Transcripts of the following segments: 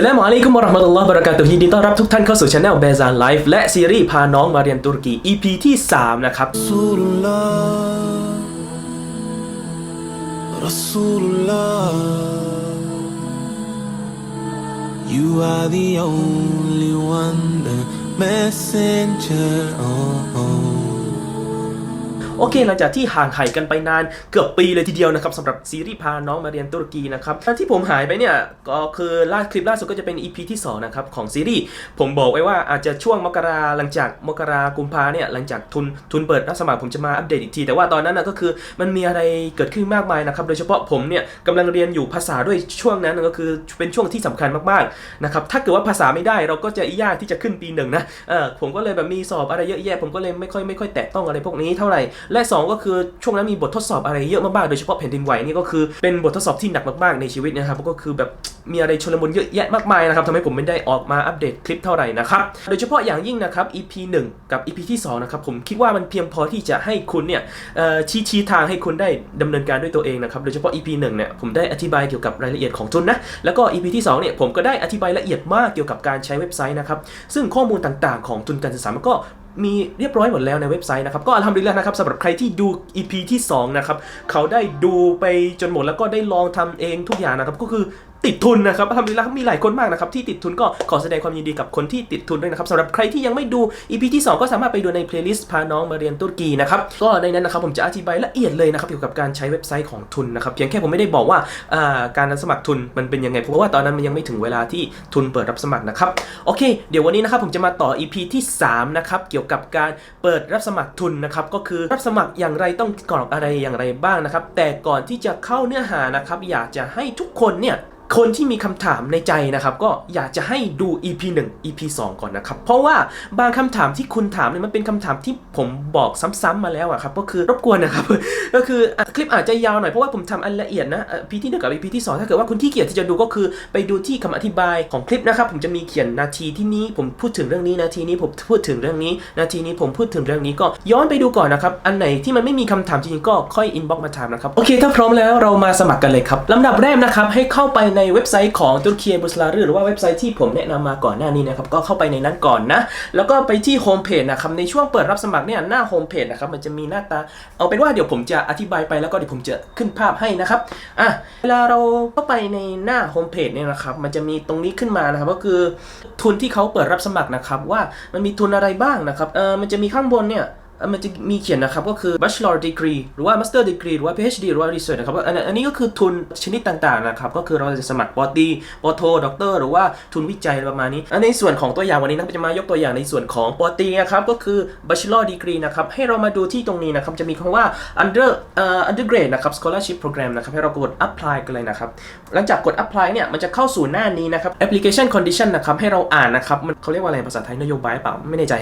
สลามอะลัยกุมวะราะห์มะตุลลอฮ์บะเราะกาตุฮ์ยินดีต้อนรับทุกท่านเข้าสู่ช anel เบซานไลฟ์และซีรีส์พาน้องมาเรียนตุรกี EP ที่ 3 นะครับรัสูลุลลอฮ์ You are the only one the messenger oh, oh. โอเค หลังจากที่ห่างหายกันไปนานเกือบปีเลยทีเดียวนะครับสำหรับซีรีส์พาน้องมาเรียนตุรกีนะครับที่ผมหายไปเนี่ยก็คือล่าคลิปล่าสุดก็จะเป็น EP ที่2นะครับของซีรีส์ผมบอกไว้ว่าอาจจะช่วงมกราหลังจากมกรากุมภาเนี่ยหลังจากทุนทุนเปิดรับสมัครผมจะมาอัปเดตอีกที แต่ว่าตอนนั้นนะก็คือมันมีอะไรเกิดขึ้นมากมายนะครับโดยเฉพาะผมเนี่ยกำลังเรียนอยู่ภาษาด้วยช่วงนั้นก็คือเป็นช่วงที่สำคัญมากๆนะครับถ้าเกิดว่าภาษาไม่ได้เราก็จะยากที่จะขึ้นปีหนึ่งนะเออผมก็เลยแบบมีสอบอะไรเยอะแยะผมก็เลยไม่ค่อยไม่ค่อยแตะต้องอะไรพวกนี้เท่าไหร่และสองก็คือช่วงนั้นมีบททดสอบอะไรเยอะมากๆโดยเฉพาะแผ่นดินไหวนี่ก็คือเป็นบททดสอบที่หนักมากๆในชีวิตนะครับก็คือแบบมีอะไรชลมุนเยอะแยะมากมายนะครับทำให้ผมไม่ได้ออกมาอัปเดตคลิปเท่าไหร่นะครับโดยเฉพาะอย่างยิ่งนะครับ EP 1 กับ EP ที่2นะครับผมคิดว่ามันเพียงพอที่จะให้คุณเนี่ยชี้ชี้ทางให้คุณได้ดำเนินการด้วยตัวเองนะครับโดยเฉพาะ EP 1เนี่ยผมได้อธิบายเกี่ยวกับรายละเอียดของทุนนะแล้วก็ EP ที่2เนี่ยผมก็ได้อธิบายละเอียดมากเกี่ยวกับการใช้เว็บไซต์นะครับซึ่งข้อมูลต่างๆ ของทุนการศึกษามันก็ มีเรียบร้อยหมดแล้วในเว็บไซต์นะครับ ก็ทำดีแล้วนะครับสำหรับใครที่ดู EP ที่2นะครับเขาได้ดูไปจนหมดแล้วก็ได้ลองทำเองทุกอย่างนะครับก็คือ ติดทุนนะครับทำดีแล้วมีหลายคนมากนะครับที่ติดทุนก็ขอแสดงความยินดีกับคนที่ติดทุนด้วยนะครับสำหรับใครที่ยังไม่ดู EP ที่ 2 ก็สามารถไปดูในเพลย์ลิสต์พาน้องมาเรียนตุรกีนะครับก็ในนั้นนะครับผมจะอธิบายละเอียดเลยนะครับเกี่ยวกับการใช้เว็บไซต์ของทุนนะครับเพียงแค่ผมไม่ได้บอกว่าอ่าการสมัครทุนมันเป็นยังไงเพราะว่าตอนนั้นมันยังไม่ถึงเวลาที่ทุนเปิดรับสมัครนะครับโอเค เดี๋ยววันนี้นะครับผมจะมาต่อ EP ที่3นะครับเกี่ยวกับการเปิดรับสมัครทุนนะครับก็คือรับสมัครอย่างไรต้องกรอกอะไรอย่างไรบ้างนะครับแต่ก่อนที่จะเข้าเนื้อหานะครับอยากจะให้ทุกคนเนี่ย คนที่มีคำถามในใจนะครับ ก็อยากจะให้ดู EP 1 EP 2 ก่อนนะครับ เพราะว่าบางคำถามที่คุณถามเนี่ยมันเป็นคำถามที่ผมบอกซ้ำๆมาแล้วอะครับ ก็คือรบกวนนะครับ ก็คือคลิปอาจจะยาวหน่อยเพราะว่าผมทำอันละเอียดนะ EP ที่1กับ EP ที่ 2 ถ้าเกิดว่าคุณที่เกียจที่จะดูก็คือไปดูที่คำอธิบายของคลิปนะครับ ผมจะมีเขียนนาทีที่นี้ผมพูดถึงเรื่องนี้นาทีนี้ผมพูดถึงเรื่องนี้ นาทีนี้ผมพูดถึงเรื่องนี้ก็ย้อนไปดูก่อนนะครับอันไหนที่มันไม่มีคำถามจริงๆก็ค่อยอินบ็อกมาถามนะครับโอเคถ้าพร้อมแล้วเรามาสมัครกันเลยครับลำดับแรกนะครับให้เข้าไปในเว็บไซต์ของตุรกีบุสลารือหรือว่าเว็บไซต์ที่ผมแนะนำมาก่อนหน้านี้นะครับก็เข้าไปในนั้นก่อนนะ แล้วก็ไปที่โฮมเพจนะครับในช่วงเปิดรับสมัครเนี่ยหน้าโฮมเพจนะครับมันจะมีหน้าตา เอาเป็นว่าเดี๋ยวผมจะอธิบายไปแล้วก็เดี๋ยวผมจะขึ้นภาพให้นะครับอะเวลาเราเข้าไปในหน้าโฮมเพจเนี่ยนะครับมันจะมีตรงนี้ขึ้นมานะครับก็คือทุนที่เขาเปิดรับสมัครนะครับว่ามันมีทุนอะไรบ้างนะครับเออมันจะมีข้างบนเนี่ย มันจะมีเขียนนะครับก็คือ bachelor degree หรือว่า master degree หรือว่า PhD หรือว่า research นะครับอันอันนี้ก็คือทุนชนิดต่างๆนะครับก็คือเราจะสมัครปอตีปอโทด็อกเตอร์หรือว่าทุนวิจัยประมาณนี้อันในส่วนของตัวอย่างวันนี้นะจะมายกตัวอย่างในส่วนของปอตีนะครับก็คือ bachelor degree นะครับให้เรามาดูที่ตรงนี้นะครับจะมีคำว่า under เอ่อ undergrad นะครับ scholarship program นะครับให้เรากด apply กันเลยนะครับหลังจากกด apply เนี่ยมันจะเข้าสู่หน้านี้นะครับ application condition นะครับให้เราอ่านนะครับมันเขาเรียกว่าอะไรภาษาไทยนโยบายเปล่าไม่แน่ใจ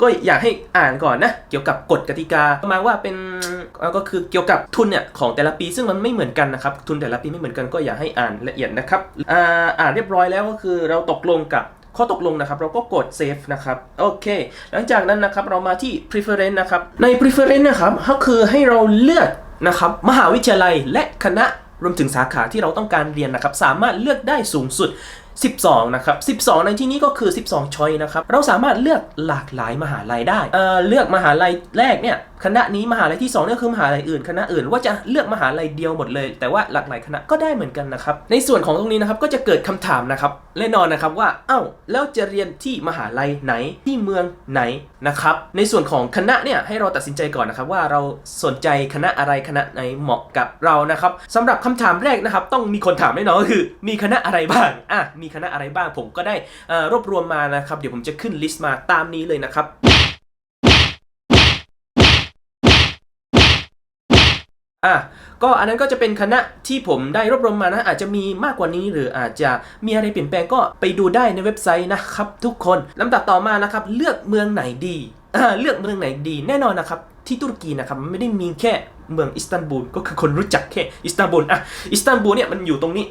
ก็อยากให้อ่านก่อนนะเกี่ยวกับกฎกติกาประมาณว่าเป็นก็คือเกี่ยวกับทุนเนี่ยของแต่ละปี ซึ่งมันไม่เหมือนกันนะครับทุนแต่ละปีไม่เหมือนกันก็อย่าให้อ่านละเอียดนะครับอ่าอ่านเรียบร้อยแล้วก็คือเราตกลงกับข้อตกลงนะครับ เราก็กด save นะครับ โอเค หลังจากนั้นนะครับเรามาที่ preference นะครับ ใน preference นะครับก็คือให้เราเลือกนะครับมหาวิทยาลัยและคณะรวมถึงสาขาที่เราต้องการเรียนนะครับ สามารถเลือกได้สูงสุด 12 นะครับ 12 ในที่นี้ก็คือ 12ชอยนะครับ เราสามารถเลือกหลากหลายมหาลัยได้เอ่อเลือกมหาลัยแรกเนี่ยคณะนี้มหาลัยที่2เนี่ยคือมหาลัยอื่น คณะอื่นว่าจะเลือกมหาลัยเดียวหมดเลย แต่ว่าหลากหลายคณะก็ได้เหมือนกันนะครับ ในส่วนของตรงนี้นะครับก็จะเกิดคำถามนะครับแน่นอนนะครับว่าเอ้าแล้วจะเรียนที่มหาลัยไหนที่เมืองไหนนะครับในส่วนของคณะเนี่ยให้เราตัดสินใจก่อนนะครับว่าเราสนใจคณะอะไรคณะไหนเหมาะกับเรานะครับสำหรับคำถามแรกนะครับต้องมีคนถามแน่นอนก็คือ มีคณะอะไรบ้างอะมีคณะอะไรบ้างผมก็ได้อ่อรวบรวมมานะครับเดี๋ยวผมจะขึ้นลิสต์มาตามนี้เลยนะครับ อะก็อันนั้นก็จะเป็นคณะที่ผมได้รวบรวมมานะอาจจะมีมากกว่านี้หรืออาจจะมีอะไรเปลี่ยนแปลงก็ไปดูได้ในเว็บไซต์นะครับ ทุกคนลำดับต่อมานะครับ เลือกเมืองไหนดีเลือกเมืองไหนดีแน่นอนนะครับที่ตุรกีนะครับมันไม่ได้มีแค่เมืองอิสตันบูลก็คือคนรู้จักแค่อิสตันบูลอะอิสตันบูลเนี่ยมันอยู่ตรงนี้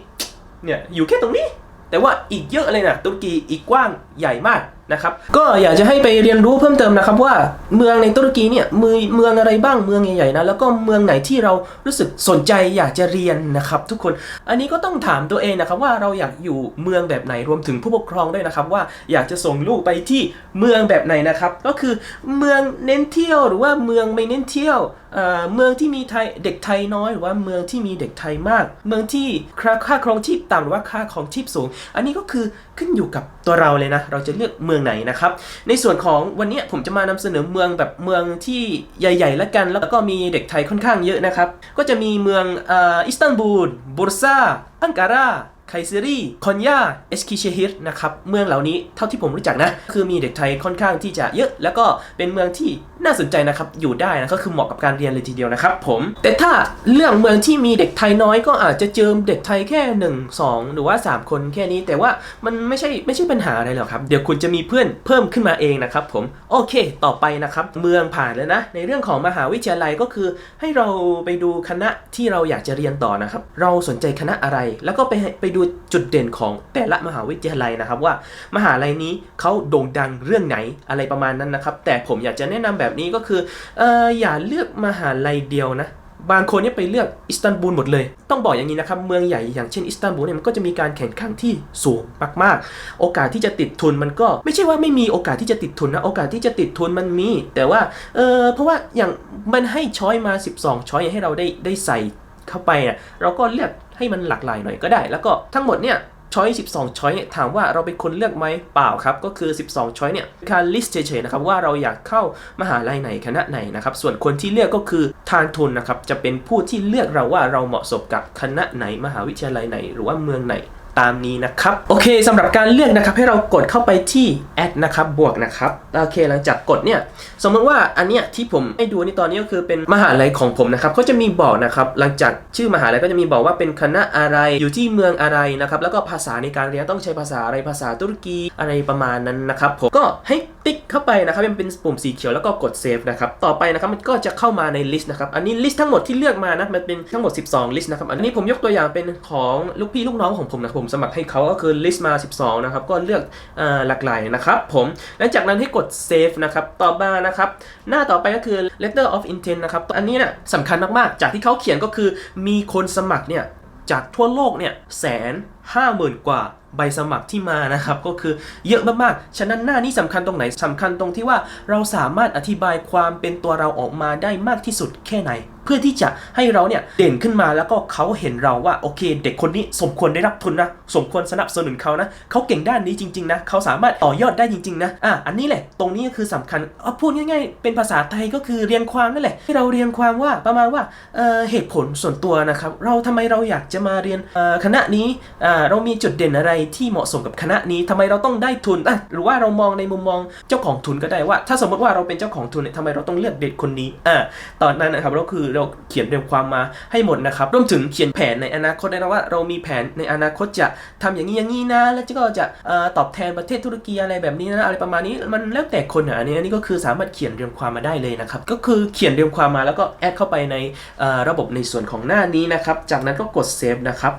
เนี่ยอยู่แค่ตรงนี้ แต่ว่าอีกเยอะเลยนะตุรกีอีกกว้างใหญ่มากนะครับก็อยากจะให้ไปเรียนรู้เพิ่มเติมนะครับว่าเมืองในตุรกีเนี่ยมือเมืองอะไรบ้างเมืองใหญ่ๆนะแล้วก็เมืองไหนที่เรารู้สึกสนใจอยากจะเรียนนะครับ ทุกคนอันนี้ก็ต้องถามตัวเองนะครับว่าเราอยากอยู่เมืองแบบไหนรวมถึงผู้ปกครองด้วยนะครับ ว่าอยากจะส่งลูกไปที่เมืองแบบไหนนะครับ ก็คือเมืองเน้นเที่ยวหรือว่าเมืองไม่เน้นเที่ยวเมืองที่มีไทยเด็กไทยน้อยหรือว่าเมืองที่มีเด็กไทยมาก เมืองที่ค่าครองชีพต่ำหรือว่าค่าครองชีพสูง อันนี้ก็คือขึ้นอยู่กับตัวเราเลยนะ เราจะเลือกเมืองไหนนะครับ ในส่วนของวันนี้ผมจะมานำเสนอเมืองแบบเมืองที่ใหญ่ๆแล้วกัน แล้วก็มีเด็กไทยค่อนข้างเยอะนะครับ ก็จะมีเมืองอ,อิสตันบูลบูร์ซาอังการา ไคเซรีคอนยาเอสคิเชฮิรนะครับเมืองเหล่านี้เท่าที่ผมรู้จักนะ คือมีเด็กไทยค่อนข้างที่จะเยอะ แล้วก็เป็นเมืองที่น่าสนใจนะครับอยู่ได้นะก็คือเหมาะกับการเรียนเลยทีเดียวนะครับผม แต่ถ้าเรื่องเมืองที่มีเด็กไทยน้อยก็อาจจะเจอเด็กไทยแค่ 1 2 หรือว่า 3 คนแค่นี้ แต่ว่ามันไม่ใช่ไม่ใช่ปัญหาอะไรหรอกครับ เดี๋ยวคุณจะมีเพื่อนเพิ่มขึ้นมาเองนะครับผมโอเค ต่อไปนะครับเมืองผ่านแล้วนะ ในเรื่องของมหาวิทยาลัยก็คือ ให้เราไปดูคณะที่เราอยากจะเรียนต่อนะครับเราสนใจคณะอะไร แล้วก็ไปไปดูจุดเด่นของแต่ละมหาวิทยาลัยนะครับว่ามหาลัยนี้เขาโด่งดังเรื่องไหนอะไรประมาณนั้นนะครับ แต่ผมอยากจะแนะนำแบบนี้ก็คือเอออย่าเลือกมหาลัยเดียวนะบางคนเนี่ยไปเลือกอิสตันบูลหมดเลย ต้องบอกอย่างนี้นะครับ เมืองใหญ่อย่างเช่นอิสตันบูลเนี่ยมันก็จะมีการแข่งขันที่สูงมากๆ โอกาสที่จะติดทุนมันก็ไม่ใช่ว่าไม่มีโอกาสที่จะติดทุนนะ โอกาสที่จะติดทุนมันมี แต่ว่า เออเพราะว่าอย่างมันให้ช้อยมา 12 ช้อยให้เราได้ได้ใส่เข้าไปอะเราก็เลือก ให้มันหลากหลายหน่อยก็ได้ แล้วก็ทั้งหมดเนี่ยช้อย12 ช้อยเนี่ยถามว่าเราเป็นคนเลือกไหมเปล่าครับ ก็คือ 12 ช้อยเนี่ยการลิสต์เฉยๆนะครับว่าเราอยากเข้ามหาลัยไหนคณะไหนนะครับ ส่วนคนที่เลือกก็คือทางทุนนะครับ จะเป็นผู้ที่เลือกเราว่าเราเหมาะสมกับคณะไหนมหาวิทยาลัยไหน หรือว่าเมืองไหน ตามนี้นะครับโอเคสำหรับการเลือกนะครับให้เรากดเข้าไปที่แอดนะครับบวกนะครับโอเคหลังจากกดเนี่ยสมมติว่าอันเนี้ยที่ผมให้ดูนี่ตอนนี้ก็คือเป็นมหาลัยของผมนะครับก็จะมีบอกนะครับหลังจากชื่อมหาลัยก็จะมีบอกว่าเป็นคณะอะไรอยู่ที่เมืองอะไรนะครับแล้วก็ภาษาในการเรียนต้องใช้ภาษาอะไรภาษาตุรกีอะไรประมาณนั้นนะครับผมก็ให้ ติ๊กเข้าไปนะครับมันเป็นปุ่มสีเขียวแล้วก็กดเซฟนะครับต่อไปนะครับมันก็จะเข้ามาในลิสต์นะครับอันนี้ลิสต์ทั้งหมดที่เลือกมานะมันเป็นทั้งหมด 12 ลิสต์นะครับอันนี้ผมยกตัวอย่างเป็นของลูกพี่ลูกน้องของผมนะผมสมัครให้เขาก็คือลิสต์มา 12 นะครับก็เลือกหลากหลายนะครับผมหลังจากนั้นให้กดเซฟนะครับต่อมานะครับหน้าต่อไปก็คือ letter of intent นะครับอันนี้เนี่ยสำคัญมากๆ จากที่เขาเขียนก็คือมีคนสมัครเนี่ยจากทั่วโลกเนี่ยแสนห้าหมื่นกว่าใบสมัครที่มานะครับ ก็คือเยอะมากๆ ฉะนั้นหน้านี้สำคัญตรงไหนสำคัญตรงที่ว่าเราสามารถอธิบายความเป็นตัวเราออกมาได้มากที่สุดแค่ไหน เพื่อที่จะให้เราเนี่ยเด่นขึ้นมาแล้วก็เขาเห็นเราว่าโอเค เด็กคนนี้สมควรได้รับทุนนะ สมควรสนับสนุนเขานะเขาเก่งด้านนี้จริง ๆ นะเขาสามารถต่อยอดได้จริง ๆ นะอะอันนี้แหละตรงนี้ก็คือสำคัญเอาพูดง่าย ๆ เป็นภาษาไทยก็คือเรียงความนั่นแหละให้เราเรียงความว่าประมาณว่าเอ่อเหตุผลส่วนตัวนะครับเราทำไมเราอยากจะมาเรียนเอ่อคณะนี้เรามีจุดเด่นอะไรที่เหมาะสมกับคณะนี้ทำไมเราต้องได้ทุนอะหรือว่าเรามองในมุมมองเจ้าของทุนก็ได้ว่า ถ้าสมมติว่าเราเป็นเจ้าของทุนเนี่ยทำไมเราต้องเลือกเด็กคนนี้อ่าตอนนั้นนะครับเราคือเราเขียนเรียงความมาให้หมดนะครับรวมถึงเขียนแผนในอนาคตได้นะว่า เรามีแผนในอนาคตจะทำอย่างนี้อย่างนี้นะ แล้วก็จะอตอบแทนประเทศตุรกีอะไรแบบนี้นะอะไรประมาณนี้มันแล้วแต่คนอะอันนี้อันนี้ก็คือสามารถเขียนเรียงความมาได้เลยนะครับก็คือเขียนเรียงความมาแล้วก็แอดเข้าไปในระบบในส่วนของหน้านี้นะครับจากนั้นก็กดเซฟนะครับ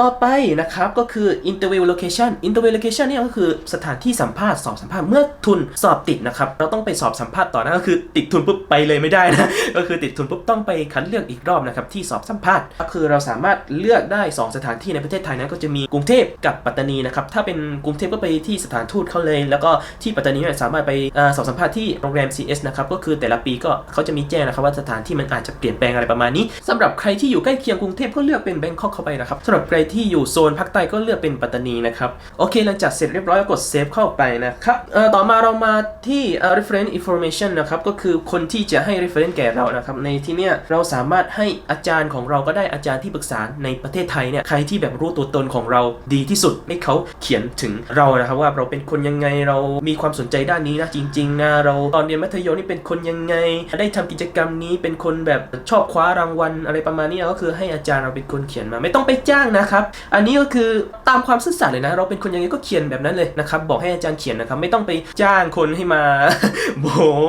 ต่อไปนะครับก็คือ interview location interview location เนี่ยก็คือสถานที่สัมภาษณ์สอบสัมภาษณ์เมื่อทุนสอบติดนะครับ เราต้องไปสอบสัมภาษณ์ต่อนะก็คือติดทุนปุ๊บไปเลยไม่ได้นะ ก็คือติดทุนปุ๊บต้องไปคัดเลือกอีกรอบนะครับที่สอบสัมภาษณ์ ก็คือเราสามารถเลือกได้ 2 สถานที่ในประเทศไทยนั้นก็จะมีกรุงเทพกับปัตตานีนะครับถ้าเป็นกรุงเทพก็ไปที่สถานทูตเขาเลย แล้วก็ที่ปัตตานีเนี่ยสามารถไปอสอบสัมภาษณ์ที่โรงแรม CS นะครับก็คือแต่ละปีก็เขาจะมีแจ้งนะครับว่าสถานที่มันอาจจะเปลี่ยนแปลงอะไรประมาณนี้สำหรับใครที่อยู่ใกล้เคียงกรุงเทพก็เลือกเป็นแบงคอกเข้าไปนะครับสำหรับใครที่อยู่โซนภาคใต้ก็เลือกเป็นปัตตานีนะครับ โอเค หลังจากเสร็จเรียบร้อยก็กดเซฟเข้าไปนะครับต่อมาเรามาที่ reference information นะครับ ก็คือคนที่จะให้ reference แก่เรานะครับ ในที่เนี้ยเราสามารถให้อาจารย์ของเราก็ได้อาจารย์ที่ปรึกษาในประเทศไทยเนี่ย ใครที่แบบรู้ตัวตนของเราดีที่สุดให้เขาเขียนถึงเรานะครับ ว่าเราเป็นคนยังไงเรามีความสนใจด้านนี้นะจริงๆนะเราตอนเรียนมัธยมนี่เป็นคนยังไง ได้ทำกิจกรรมนี้เป็นคนแบบชอบคว้ารางวัลอะไรประมาณนี้ก็คือให้อาจารย์เราเป็นคนเขียนมา ไม่ต้องไปจ้างนะครับอันนี้ก็คือตามความซื่อสัตย์เลยนะ เราเป็นคนยังไงก็เขียนแบบนั้นเลยนะครับ บอกให้อาจารย์เขียนนะครับ ไม่ต้องไปจ้างคนให้มา โบ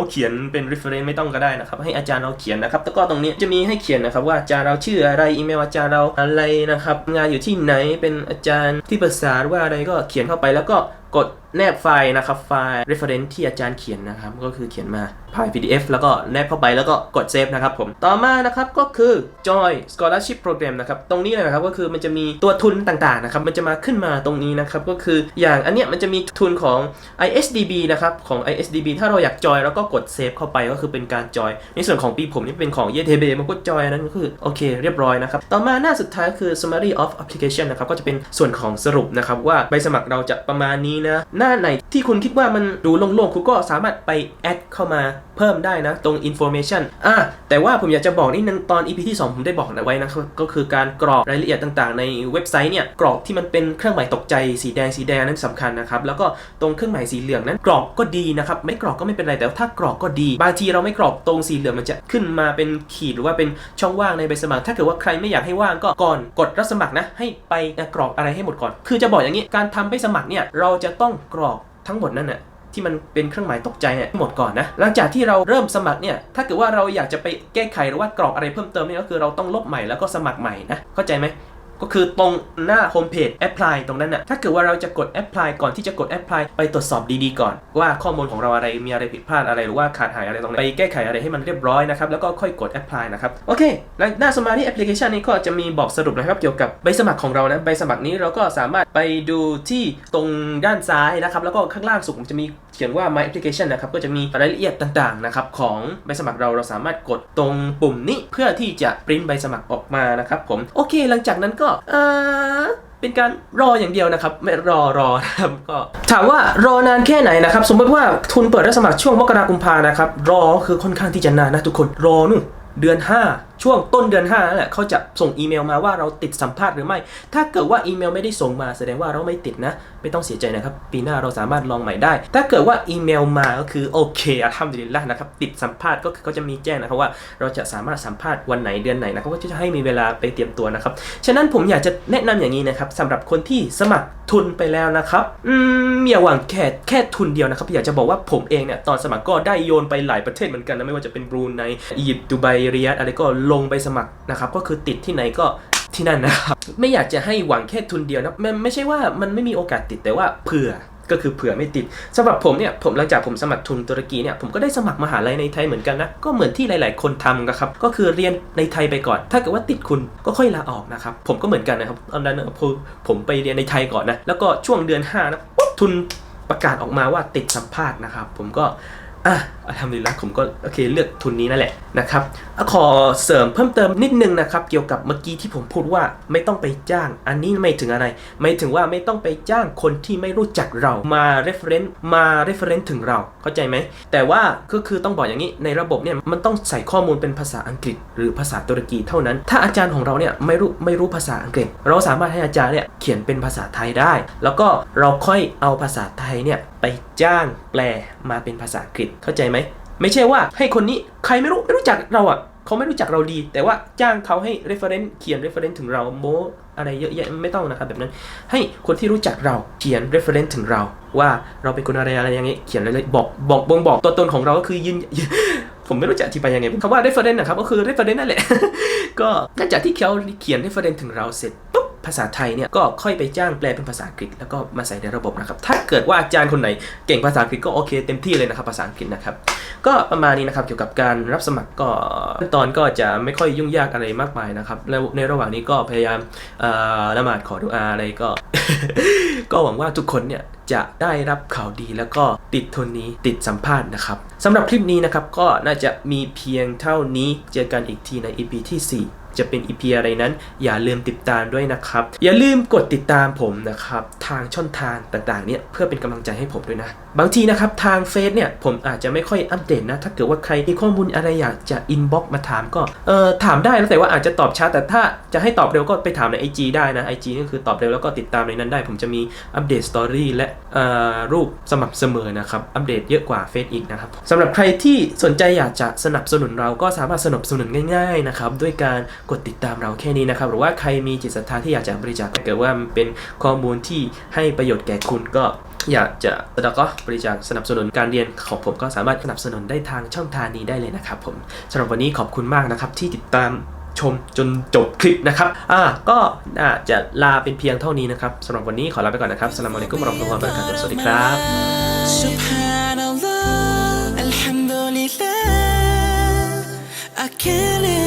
เขียนเป็น reference ไม่ต้องก็ได้นะครับ ให้อาจารย์เราเขียนนะครับ แล้วก็ตรงนี้จะมีให้เขียนนะครับ ว่าอาจารย์เราชื่ออะไร อีเมลอาจารย์เราอะไรนะครับ งานอยู่ที่ไหน เป็นอาจารย์ที่ปรึกษาว่าอะไรก็เขียนเข้าไปแล้วก็ กดแนบไฟล์นะครับไฟล์ reference ที่อาจารย์เขียนนะครับ ก็คือเขียนมาไฟล์ PDF แล้วก็แนบเข้าไปแล้วก็กดเซฟนะครับผมต่อมานะครับก็คือ Joy Scholarship Program นะครับ ตรงนี้เลยนะครับก็คือมันจะมีตัวทุนต่างๆนะครับ มันจะมาขึ้นมาตรงนี้นะครับ ก็คืออย่างอันเนี้ยมันจะมีทุนของ ISDB นะครับ ของ ISDB ถ้าเราอยากจอยแล้วก็กดเซฟเข้าไปก็คือเป็นการจอย ในส่วนของปีผมนี่เป็นของ YTB มันก็จอยนั้นก็คือโอเคเรียบร้อยนะครับต่อมาหน้าสุดท้ายก็คือ summary of application นะครับก็จะเป็นส่วนของสรุปนะครับว่าใบสมัครเราจะประมาณนี้นะ หน้าไหนที่คุณคิดว่ามันดูโล่งๆ คุณก็สามารถไปแอดเข้ามาเพิ่มได้นะ ตรง information อะแต่ว่าผมอยากจะบอกนิดนึงตอน EP ที่ 2 ผมได้บอกไว้นะ ก็คือการกรอกรายละเอียดต่างๆ ในเว็บไซต์เนี่ยกรอกที่มันเป็นเครื่องหมายตกใจสีแดงสีแดงนั้นสำคัญนะครับ แล้วก็ตรงเครื่องหมายสีเหลืองนั้นกรอกก็ดีนะครับ ไม่กรอกก็ไม่เป็นไรแต่ว่าถ้ากรอกก็ดีบางทีเราไม่กรอกตรงสีเหลืองมันจะขึ้นมาเป็นขีดหรือว่าเป็นช่องว่างในใบสมัคร ถ้าเกิดว่าใครไม่อยากให้ว่างก็ก่อนกดรับสมัครนะให้ไปกรอกอะไรให้หมดก่อน คือจะบอกอย่างนี้การทำใบสมัครเนี่ยเราจะต้องกรอกทั้งหมดนั่นน่ะที่มันเป็นเครื่องหมายตกใจเนี่ยหมดก่อนนะ หลังจากที่เราเริ่มสมัครเนี่ยถ้าเกิดว่าเราอยากจะไปแก้ไขหรือว่ากรอกอะไรเพิ่มเติมเนี่ยก็คือเราต้องลบใหม่แล้วก็สมัครใหม่นะเข้าใจไหม ก็คือตรงหน้าโฮมเพจ apply ตรงนั้นนะถ้าเกิดว่าเราจะกด apply ก่อนที่จะกด apply ไปตรวจสอบดีๆก่อน ว่าข้อมูลของเราอะไรมีอะไรผิดพลาดอะไรหรือว่าขาดหายอะไรตรงไหนไปแก้ไขอะไรให้มันเรียบร้อยนะครับแล้วก็ค่อยกด apply นะครับโอเค แล้วหน้าสมาร์ทแอปพลิเคชันนี้ก็จะมีบอกสรุปนะครับเกี่ยวกับใบสมัครของเรานะใบสมัครนี้เราก็สามารถไปดูที่ตรงด้านซ้ายนะครับแล้วก็ข้างล่างสุดมันจะมี เขียนว่า my application นะครับก็จะมีรายละเอียดต่างๆนะครับของใบสมัครเราเราสามารถกดตรงปุ่มนี้เพื่อที่จะปริ้นใบสมัครออกมานะครับผมโอเค หลังจากนั้นก็เออเป็นการรออย่างเดียวนะครับ ไม่รอรอนะครับก็ถามว่ารอนานแค่ไหนนะครับ สมมติว่าทุนเปิดรับสมัครช่วงมกราคมพานะครับ รอคือค่อนข้างที่จะนานนะทุกคนรอนู่นเดือน 5 ช่วงต้นเดือน5นั่นแหละเขาจะส่งอีเมลมาว่าเราติดสัมภาษณ์หรือไม่ ถ้าเกิดว่าอีเมลไม่ได้ส่งมาแสดงว่าเราไม่ติดนะ ไม่ต้องเสียใจนะครับ ปีหน้าเราสามารถลองใหม่ได้ ถ้าเกิดว่าอีเมลมาก็คือโอเคอัลฮัมดุลิลละนะครับ ติดสัมภาษณ์ก็คือเขาจะมีแจ้งนะครับว่า เราจะสามารถสัมภาษณ์วันไหนเดือนไหนนะครับก็จะให้มีเวลาไปเตรียมตัวนะครับ ฉะนั้นผมอยากจะแนะนำอย่างนี้นะครับสำหรับคนที่สมัครทุนไปแล้วนะครับ อืมอย่าหวังแค่แค่ทุนเดียวนะครับ อยากจะบอกว่าผมเองเนี่ย ตอนสมัครก็ได้โยนไปหลายประเทศเหมือนกันนะไม่ว่าจะเป็นบรูไนอียิปต์ดูไบริยัดอะไรก็ลงไปสมัครนะครับ ก็คือติดที่ไหนก็ที่นั่นนะครับ ไม่อยากจะให้หวังแค่ทุนเดียวนะมันไม่ใช่ว่ามันไม่มีโอกาสติดแต่ว่าเผื่อ ก็คือเผื่อไม่ติดสำหรับผมเนี่ยผมหลังจากผมสมัครทุนตุรกีเนี่ยผมก็ได้สมัครมหาลัยในไทยเหมือนกันนะก็เหมือนที่หลาย ๆ คนทำนะครับก็คือเรียนในไทยไปก่อน ถ้าเกิดว่าติดคุณก็ค่อยลาออกนะครับผมก็เหมือนกันนะครับตอนนั้นผมผมไปเรียนในไทยก่อนนะแล้วก็ช่วงเดือน5นะปุ๊บทุนประกาศออกมาว่าติดสัมภาษณ์นะครับผมก็ อะทำดีละผมก็โอเคเลือกทุนนี้นั่นแหละนะครับขอเสริมเพิ่มเติมนิดนึงนะครับ เกี่ยวกับเมื่อกี้ที่ผมพูดว่าไม่ต้องไปจ้าง อันนี้ไม่ถึงอะไร ไม่ถึงว่าไม่ต้องไปจ้างคนที่ไม่รู้จักเรามา reference มา reference ถึงเราเข้าใจไหม แต่ว่าก็คือต้องบอกอย่างนี้ในระบบเนี่ยมันต้องใส่ข้อมูลเป็นภาษาอังกฤษ หรือภาษาตุรกีเท่านั้น ถ้าอาจารย์ของเราเนี่ยไม่รู้ไม่รู้ภาษาอังกฤษ เราสามารถให้อาจารย์เนี่ยเขียนเป็นภาษาไทยได้ แล้วก็เราค่อยเอาภาษาไทยเนี่ยไปจ้างแปลมาเป็นภาษาอังกฤษเข้าใจไหมไม่ใช่ว่าให้คนนี้ใครไม่รู้ไม่รู้จักเราอะเขาไม่รู้จักเราดี แต่ว่าจ้างเขาให้ reference เขียน reference ถึงเราโมอะไรเยอะแยะไม่ต้องนะครับแบบนั้น ให้คนที่รู้จักเราเขียน reference ถึงเรา ว่าเราเป็นคนอะไรอะไรอย่างเงี้ยเขียนอะไรบอกบอกบ่งบอกตัวตนของเราก็คือยืนผมไม่รู้จะอธิบายยังไงคำว่า reference นะครับก็คือ reference นั่นแหละ ก็หลังจากที่เขาเขียน reference ถึงเราเสร็จปุ๊บ ภาษาไทยเนี่ยก็ค่อยไปจ้างแปลเป็นภาษาอังกฤษแล้วก็มาใส่ในระบบนะครับ ถ้าเกิดว่าอาจารย์คนไหนเก่งภาษาอังกฤษก็โอเคเต็มที่เลยนะครับภาษาอังกฤษนะครับ ก็ประมาณนี้นะครับเกี่ยวกับการรับสมัครก็ขั้นตอนก็จะไม่ค่อยยุ่งยากอะไรมากมายนะครับ แล้วในระหว่างนี้ก็พยายามละหมาดขอดุอาอะไรก็ ก็หวังว่าทุกคนเนี่ยจะได้รับข่าวดีแล้วก็ติดทนนี้ติดสัมภาษณ์นะครับสำหรับคลิปนี้นะครับก็น่าจะมีเพียงเท่านี้เจอกันอีกทีใน EP ที่ 4 จะเป็น EP อะไรนั้น อย่าลืมติดตามด้วยนะครับ อย่าลืมกดติดตามผมนะครับ ทางช่องทางต่างๆเนี่ยเพื่อเป็นกำลังใจให้ผมด้วยนะ บางทีนะครับทางเฟซเนี่ยผมอาจจะไม่ค่อยอัปเดตนะ ถ้าเกิดว่าใครมีข้อมูลอะไรอยากจะอินบ็อกมาถามก็เอ่อถามได้แล้วแต่ว่าอาจจะตอบช้าแต่ถ้าจะให้ตอบเร็วก็ไปถามใน IG ได้นะ IG นี่คือตอบเร็วแล้วก็ติดตามในนั้นได้ ผมจะมีอัปเดตสตอรี่และเอ่อรูปสม่ำเสมอนะครับอัปเดตเยอะกว่าเฟซอีกนะครับสำหรับใครที่สนใจอยากจะสนับสนุนเราก็สามารถสนับสนุนง่ายๆนะครับด้วยการกดติดตามเราแค่นี้นะครับ หรือว่าใครมีจิตศรัทธาที่อยากจะบริจาคถ้าเกิดว่ามันเป็นข้อมูลที่ให้ประโยชน์แก่คุณก็อยากจะแล้วก็บริจาคสนับสนุนการเรียนของผมก็สามารถสนับสนุนได้ทางช่องทางนี้ได้เลยนะครับผมสำหรับวันนี้ขอบคุณมากนะครับที่ติดตามชมจนจบคลิปนะครับ อ่า ก็น่าจะลาเป็นเพียงเท่านี้นะครับสำหรับวันนี้ขอลาไปก่อนนะครับสลามอะลัยกุมเราะห์มะตุลลอฮ์บะเราะกาตุสวัสดีครับ